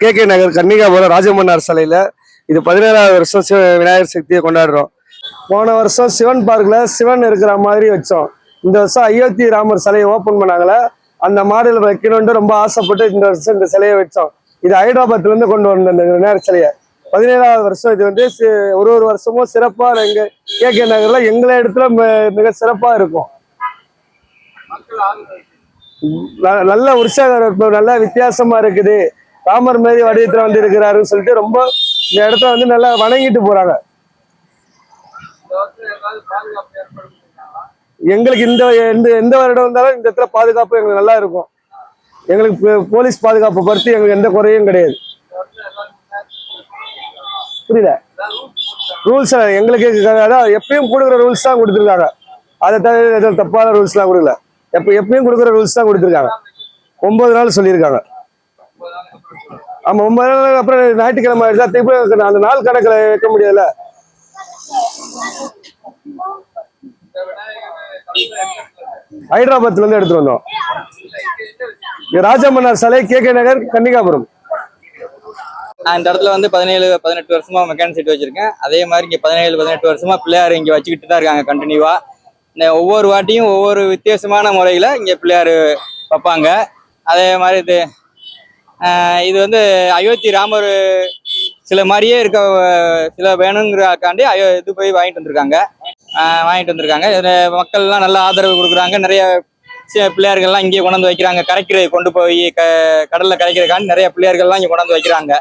K K Nagar Kannikapuram Rajamannar சாலையில் இது பதினேழாவது வருஷம் சிவ விநாயகர் சக்தியை கொண்டாடுறோம். போன வருஷம் சிவன் பார்க்கில் சிவன் இருக்கிற மாதிரி வச்சோம். இந்த வருஷம் அயோத்தி ராமர் சிலையை ஓப்பன் பண்ணாங்களே அந்த மாடல் வைக்கணும்னு ரொம்ப ஆசைப்பட்டு இந்த வருஷம் இந்த சிலையை வச்சோம். இது ஹைதராபாத்லேருந்து கொண்டு வந்த இந்த விநாயகர் சிலையை. பதினேழாவது வருஷம் இது வந்து ஒரு ஒரு வருஷமும் சிறப்பாக எங்க கே கே நகரில் எங்களை இடத்துல மிக சிறப்பாக இருக்கும். நல்ல உற்சாகம் நல்ல வித்தியாசமா இருக்குது. ராமர் மாரி வடிவத்துல வந்து இருக்கிறாருன்னு சொல்லிட்டு ரொம்ப இந்த இடத்த வந்து நல்லா வணங்கிட்டு போறாங்க. எங்களுக்கு இந்த எந்த எந்த வருடம் இருந்தாலும் இந்த இடத்துல பாதுகாப்பு எங்களுக்கு நல்லா இருக்கும். எங்களுக்கு போலீஸ் பாதுகாப்பு பற்றி எங்களுக்கு எந்த குறையும் கிடையாது. புரியல ரூல்ஸ் எங்களுக்கு அதான் எப்பயும் கொடுக்குற ரூல்ஸ் தான் கொடுத்துருக்காங்க. அதை தவிர எதுவும் தப்பான ரூல்ஸ்லாம் கொடுக்கல. எப்போ எப்பயும் கொடுக்குற ரூல்ஸ் தான் கொடுத்துருக்காங்க. ஒன்பது நாள் சொல்லியிருக்காங்க. ஆமாம் ஒன்பது நாள் அப்புறம் ஞாயிற்றுக்கிழமை ஆயிடுச்சு? திருப்பி அந்த நாள் கணக்கில் வைக்க முடியல ஹைதராபாத்ல இருந்து எடுத்துட்டு வந்தோம். ராஜமன்னார் சாலை கே கே நகர் கன்னிகாபுரம். நான் இந்த இடத்துல வந்து பதினேழு பதினெட்டு வருஷமா மெக்கானிக் சீட் வச்சிருக்கேன். அதே மாதிரி இங்க பதினேழு பதினெட்டு வருஷமா பிள்ளையார் இங்க வச்சுக்கிட்டு தான் இருக்காங்க கண்டினியூவா ஒவ்வொரு வாட்டியும் ஒவ்வொரு வித்தியாசமான முறையில இங்க பிள்ளையார் வைப்பாங்க. அதே மாதிரி இது இது வந்து அயோத்தி ராமர் சில மாதிரியே இருக்க சில வேணுங்கிறக்காண்டி அயோ இது போய் வாங்கிட்டு வந்திருக்காங்க. வாங்கிட்டு வந்திருக்காங்க. இதுல மக்கள்லாம் நல்ல ஆதரவு கொடுக்குறாங்க. நிறைய பிள்ளையார்கள்லாம் இங்கே கொண்டாந்து வைக்கிறாங்க. கரைக்கிற கொண்டு போய் க கடலில் கரைக்கிறக்காண்டி நிறைய பிள்ளையார்கள்லாம் இங்கே கொண்டாந்து வைக்கிறாங்க.